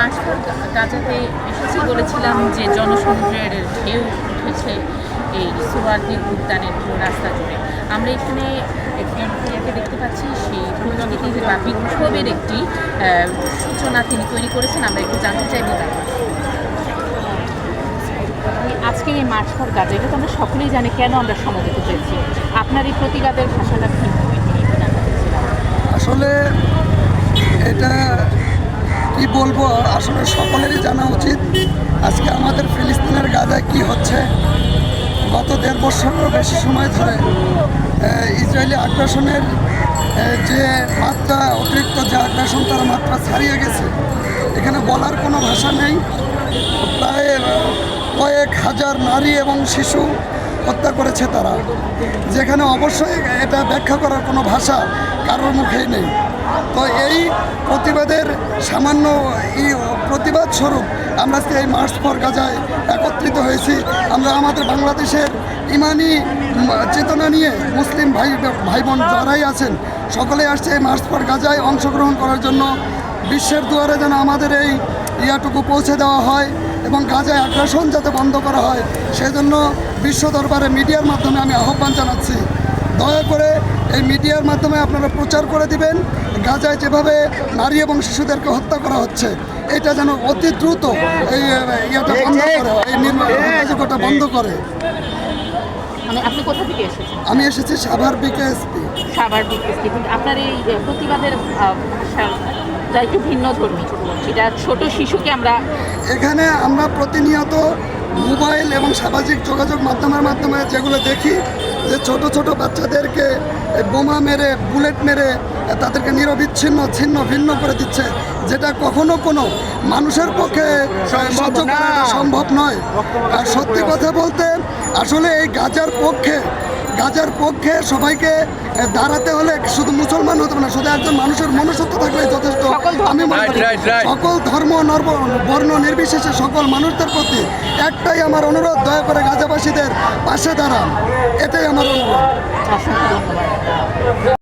মাঝপর গাজাতে এসেছি বলেছিলাম যে জনসমুদ্রের ঢেউ উঠেছে এই সুয়ার্দি উদ্যানের পুরো রাস্তা জুড়ে আমরা এখানে একজন ক্রিয়াকে দেখতে পাচ্ছি সেই প্রযুক্তির বা বিক্ষোভের একটি সূচনা তিনি তৈরি করেছেন আমরা একটু জানতে চাইব। আজকের এই মার্চ ফর গাজা এটা তো আমরা সকলেই জানি কেন আমরা সমবেত হয়েছি আপনার এই প্রতিবাদের ভাষাটা কি একটু। আসলে এটা কি বলব? আসলে সকলেরই জানা উচিত আজকে আমাদের ফিলিস্তিনের গাজায় কি হচ্ছে। গত দেড় বছরেরও বেশি সময় ধরে ইসরায়েলি আগ্রাসনের যে মাত্রা, অতিরিক্ত যে আগ্রাসন তার মাত্রা ছাড়িয়ে গেছে। এখানে বলার কোনো ভাষা নেই। প্রায় কয়েক হাজার নারী এবং শিশু হত্যা করেছে তারা। যেখানে অবশ্যই এটা ব্যাখ্যা করার কোনো ভাষা কারোর মুখেই নেই। তো এই প্রতিবাদের সামান্য প্রতিবাদ স্বরূপ আমরা এই মার্চ ফর গাজায় একত্রিত হয়েছি। আমরা আমাদের বাংলাদেশের ইমানি চেতনা নিয়ে মুসলিম ভাই ভাই বোন যারাই আছেন, সকলেই আসছে এই মার্চ ফর গাজায় অংশগ্রহণ করার জন্য। বিশ্বের দুয়ারে যেন আমাদের এই ইয়াটুকু পৌঁছে দেওয়া হয়। এবং গাজায় আগ্রাসন যাতে বন্ধ করা হয় সেজন্য বিশ্ব দরবারে মিডিয়ার মাধ্যমে আমি আহ্বান জানাচ্ছি। দয়া করে এই মিডিয়ার মাধ্যমে আপনারা প্রচার করে দিবেন গাজায় যেভাবে নারী এবং শিশুদেরকে হত্যা করা হচ্ছে এটা যেন অতি দ্রুত এই ইয়েটা বন্ধ করে এই নির্মাণ বন্ধ করে। মানে আপনি কোথা থেকে এসেছেন? আমি এসেছি সাভার বিকেএসপি। সাভার বিকেএসপি। কিন্তু আপনার এই প্রতিবাদের ভাষাটা একটু ভিন্ন ধর্মী সেটা ছোট শিশুকে আমরা এখানে আমরা প্রতিনিয়ত মোবাইল এবং সামাজিক যোগাযোগ মাধ্যমের মাধ্যমে যেগুলো দেখি যে ছোট ছোট বাচ্চাদেরকে বোমা মেরে বুলেট মেরে তাদেরকে নিরবিচ্ছিন্ন ছিন্ন ভিন্ন করে দিচ্ছে যেটা কখনো কোনো মানুষের পক্ষে করা সম্ভব নয়। আর সত্যি কথা বলতে আসলে এই গাজার পক্ষে গাজার পক্ষে সবাইকে দাঁড়াতে হলে শুধু মুসলমান হতে পারে না শুধু একজন মানুষের মনুষ্যত্ব থাকলে যথেষ্ট। সকল ধর্ম- আমি মনে করি. সকল ধর্ম নর্ব- বর্ণ নির্বিশেষে সকল মানুষদের প্রতি একটাই আমার অনুরোধ দয়া করে গাজাবাসীদের পাশে দাঁড়ান। এটাই আমার অনুরোধ। অসংখ্য ধন্যবাদ